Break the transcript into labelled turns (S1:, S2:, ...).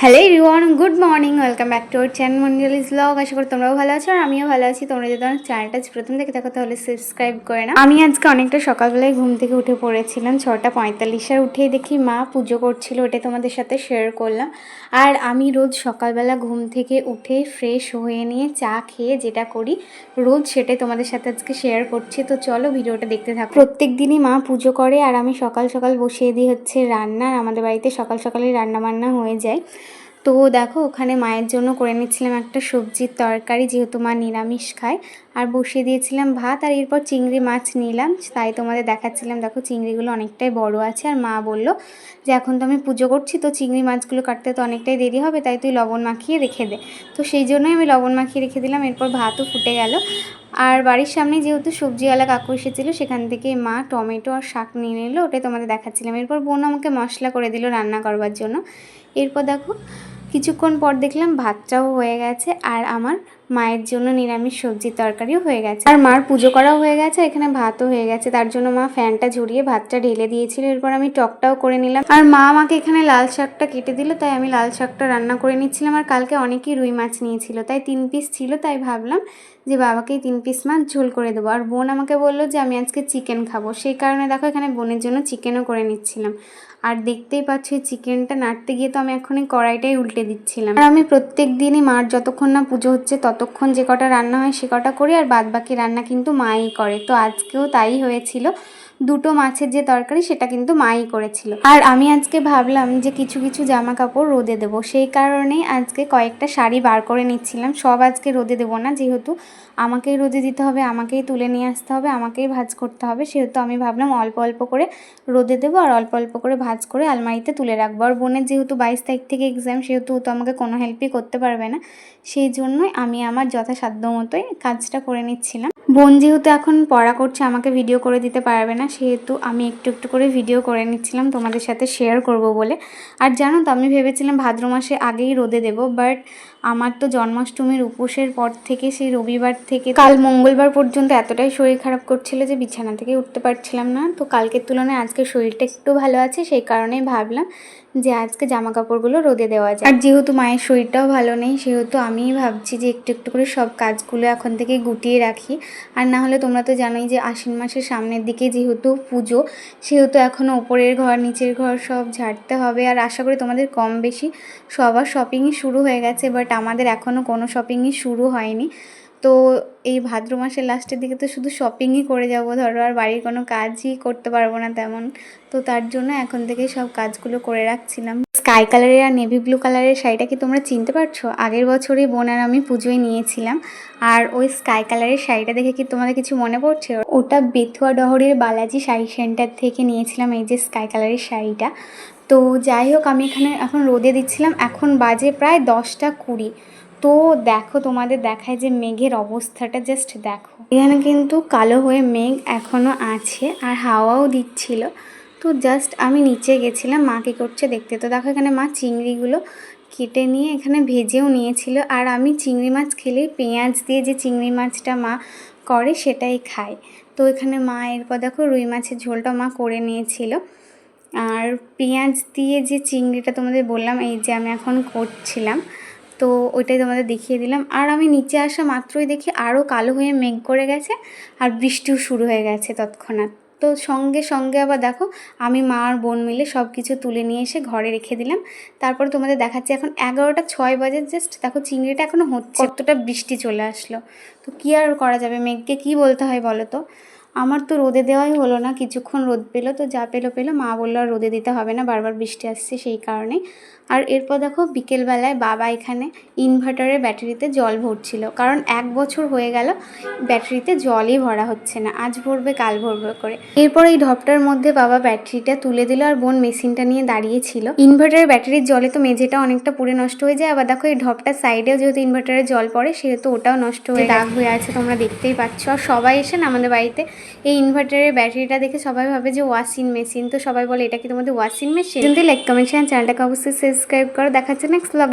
S1: Hello Riwan good morning welcome back to our channel মঞ্জলিস blog আশা করি তোমরাও ভালো আছো, আর আমিও ভালো আছি। তোমরা যদি আমার চ্যানেলটা প্রথম থেকে থাকো, তাহলে সাবস্ক্রাইব করে না আমি আজকে অনেকটা সকালবেলায় ঘুম থেকে উঠে পড়েছিলাম, ছটা পঁয়তাল্লিশ আর উঠেই দেখি মা পুজো করছিল ওটা তোমাদের সাথে শেয়ার করলাম। আর আমি রোজ সকালবেলা ঘুম থেকে উঠে ফ্রেশ হয়ে নিয়ে চা খেয়ে যেটা করি, রোজ সেটাই তোমাদের সাথে আজকে শেয়ার করছি। তো চলো ভিডিওটা দেখতে থাকো। প্রত্যেক দিনই মা পুজো করে, আর আমি সকাল সকাল বসিয়ে দিই হচ্ছে রান্না আমাদের বাড়িতে সকাল সকালই রান্না বান্না হয়ে যায়। তো দেখো, ওখানে মায়ের জন্য করে নিচ্ছিলাম একটা সবজির তরকারি, যেহেতু মা নিরামিষ খায়। আর বসিয়ে দিয়েছিলাম ভাত আর এরপর চিংড়ি মাছ নিলাম। তাই তোমাদের দেখাচ্ছিলাম, দেখো চিংড়িগুলো অনেকটাই বড় আছে। আর মা বলল যে, এখন তো আমি পুজো করছি, তো চিংড়ি মাছগুলো কাটতে তো অনেকটাই দেরি হবে, তাই তুই লবণ মাখিয়ে রেখে দে। তো সেই জন্যই আমি লবণ মাখিয়ে রেখে দিলাম, এরপর ভাতও ফুটে গেল। আর বাড়ির সামনে যেহেতু সবজিওয়ালা কাকু এসেছিল, সেখান থেকে মা টমেটো আর শাক নিয়ে নিল ওটাই তোমাদের দেখাচ্ছিলাম। এরপর বোন আমাকে মশলা করে দিল রান্না করবার জন্য। এরপর দেখো কিছুক্ষণ পর দেখলাম ভাতটাও হয়ে গেছে আর আমার মায়ের জন্য নিরামিষ সবজির তরকারিও হয়ে গেছে। আর মার পুজো করাও হয়ে গেছে, এখানে ভাতও হয়ে গেছে। তার জন্য মা ফ্যানটা ঝরিয়ে ভাতটা ঢেলে দিয়েছিল, এরপর আমি টকটাও করে নিলাম। আর মা আমাকে এখানে লাল শাকটা কেটে দিল, তাই আমি লাল শাকটা রান্না করে নিচ্ছিলাম। আর কালকে অনেকেই রুই মাছ নিয়েছিল, তাই তিন পিস ছিল, তাই ভাবলাম যে বাবাকেই তিন পিস মাছ ঝোল করে দেবো। আর বোন আমাকে বলল যে আমি আজকে চিকেন খাব। সেই কারণে দেখো এখানে বোনের জন্য চিকেনও করে নিচ্ছিলাম। আর দেখতেই পাচ্ছি চিকেনটা নাড়তে গিয়ে তো আমি এখনই কড়াইটাই উল্টে দিচ্ছিলাম। আর আমি প্রত্যেক দিনই মার যতক্ষণ না পুজো হচ্ছে ততক্ষণ যে কটা রান্না হয় সে কটা করি, আর বাদ বাকি রান্না কিন্তু মাই করে। তো আজকেও তাই হয়েছিল। দুটো মাছের যে তরকারি সেটা কিন্তু মাই করেছিল। আর আমি আজকে ভাবলাম যে কিছু কিছু জামা কাপড় রোদে দেবো। সেই কারণেই আজকে কয়েকটা শাড়ি বার করে নিচ্ছিলাম। সব আজকে রোদে দেবো না, যেহেতু আমাকেই রোদে দিতে হবে, আমাকেই তুলে নিয়ে আসতে হবে, আমাকেই ভাজ করতে হবে। সেহেতু আমি ভাবলাম অল্প অল্প করে রোদে দেবো আর অল্প অল্প করে ভাজ করে আলমারিতে তুলে রাখব। আর বোনের যেহেতু বাইশ তারিখ থেকে এক্সাম সেহেতু তো আমাকে কোনো হেল্পই করতে পারবে না। সেই জন্যই আমি আমার যথাসাধ্য মতোই কাজটা করে নিচ্ছিলাম। বোন যেহেতু এখন পড়া করছে, আমাকে ভিডিও করে দিতে পারবে না। সেহেতু আমি একটু একটু করে ভিডিও করে নিচ্ছিলাম, তোমাদের সাথে শেয়ার করব বলে। আর জানো তো, আমি ভেবেছিলাম ভাদ্র মাসে আগেই রোদে দেবো বাট আমার তো জন্মাষ্টমীর উপোসের পর থেকে সেই রবিবার থেকে কাল মঙ্গলবার পর্যন্ত এতটাই শরীর খারাপ করছিল যে বিছানা থেকে উঠতে পারছিলাম না। তো কালকের তুলনায় আজকে শরীরটা একটু ভালো আছে, সেই কারণেই ভাবলাম যে আজকে জামা কাপড়গুলো রোদে দেওয়া যায় আর যেহেতু মায়ের শরীরটাও ভালো নেই, সেহেতু আমিই ভাবছি যে একটু একটু করে সব কাজগুলো এখন থেকে গুটিয়ে রাখি। আর না হলে তোমরা তো জানোই যে আশ্বিন মাসের সামনের দিকে যেহেতু পুজো, সেহেতু এখনও ওপরের ঘর, নিচের ঘর সব ঝাড়তে হবে। আর আশা করি তোমাদের কম বেশি সবার শপিংই শুরু হয়ে গেছে বাট আমাদের এখনও কোনো শপিংই শুরু হয়নি। তো এই ভাদ্র মাসের লাস্টের দিকে তো শুধু শপিংই করে যাব। ধরো, আর বাড়ির কোনো কাজই করতে পারব না তেমন। তো তার জন্য এখন থেকে সব কাজগুলো করে রাখছিলাম। স্কাই কালারের আর নেভি ব্লু কালারের শাড়িটা কি তোমরা চিনতে পারছ? আগের বছরই বোন আর আমি পুজোয় নিয়েছিলাম। আর ওই স্কাই কালারের শাড়িটা দেখে কি তোমাদের কিছু মনে পড়ছে? ওটা বেথুয়া ডহরের বালাজি শাড়ি সেন্টার থেকে নিয়েছিলাম, এই যে স্কাই কালারের শাড়িটা। তো যাই হোক, আমি এখানে এখন রোদে দিচ্ছিলাম। এখন বাজে প্রায় দশটা কুড়ি। তো দেখো, তোমাদের দেখায় যে মেঘের অবস্থাটা জাস্ট দেখো। এখানে কিন্তু কালো হয়ে মেঘ এখনও আছে আর হাওয়াও দিচ্ছিল। তো জাস্ট আমি নিচে গেছিলাম, মা কী করছে দেখতে? তো দেখো, এখানে মা চিংড়িগুলো কেটে নিয়ে এখানে ভেজেও নিয়েছিল। আর আমি চিংড়ি মাছ খেলে পেঁয়াজ দিয়ে যে চিংড়ি মাছটা মা করে, সেটাই খাই তো এখানে মা, এরপর দেখো রুই মাছের ঝোলটা মা করে নিয়েছিল। আর পেঁয়াজ দিয়ে যে চিংড়িটা তোমাদের বললাম, এই যে আমি এখন করছিলাম, তো ওইটাই তোমাদের দেখিয়ে দিলাম। আর আমি নিচে আসা মাত্রই দেখি আরও কালো হয়ে মেঘ করে গেছে আর বৃষ্টিও শুরু হয়ে গেছে তৎক্ষণাৎ। তো সঙ্গে সঙ্গে আবার দেখো, আমি মা আর বোন মিলে সব কিছু তুলে নিয়ে এসে ঘরে রেখে দিলাম। তারপর তোমাদের দেখাচ্ছি এখন এগারোটা ছয় বাজে জাস্ট দেখো চিংড়িটা এখনও হচ্ছে। কতটা বৃষ্টি চলে আসলো। তো কী আর করা যাবে মেঘকে কী বলতে হয় বলো তো? আমার তো রোদে দেওয়াই হলো না, কিছুক্ষণ রোদ পেল, তো যা পেল পেল। মা বলল আর রোদে দিতে হবে না, বারবার বৃষ্টি আসছে সেই কারণে। আর এরপর দেখো বিকেলবেলায় বাবা এখানে ইনভার্টারের ব্যাটারিতে জল ভরছিল। কারণ এক বছর হয়ে গেল ব্যাটারিতে জলই ভরা হচ্ছে না। আজ ভরবে, কাল ভরবে করে। এরপর এই ঢপটার মধ্যে বাবা ব্যাটারিটা তুলে দিল আর বোন মেশিনটা নিয়ে দাঁড়িয়েছিল। ইনভার্টারের ব্যাটারির জলে তো মেঝেটা অনেকটা পুড়ে নষ্ট হয়ে যায়। আবার দেখো এই ঢপটার সাইডেও যেহেতু ইনভার্টারের জল পড়ে, সেহেতু ওটাও নষ্ট হয়ে দাগ হয়ে আছে, তোমরা দেখতেই পাচ্ছ। আর সবাই এসে আমাদের বাড়িতে এই ইনভার্টারের ব্যাটারিটা দেখে সবাই ভাবে যে ওয়াশিং মেশিন। তো সবাই বলে, এটা কি তোমাদের ওয়াশিং মেশিন? কিন্তু লাইক কমেন্ট চ্যানেলটাকে অবশ্যই সাবস্ক্রাইব করো দেখাচ্ছে নেক্সট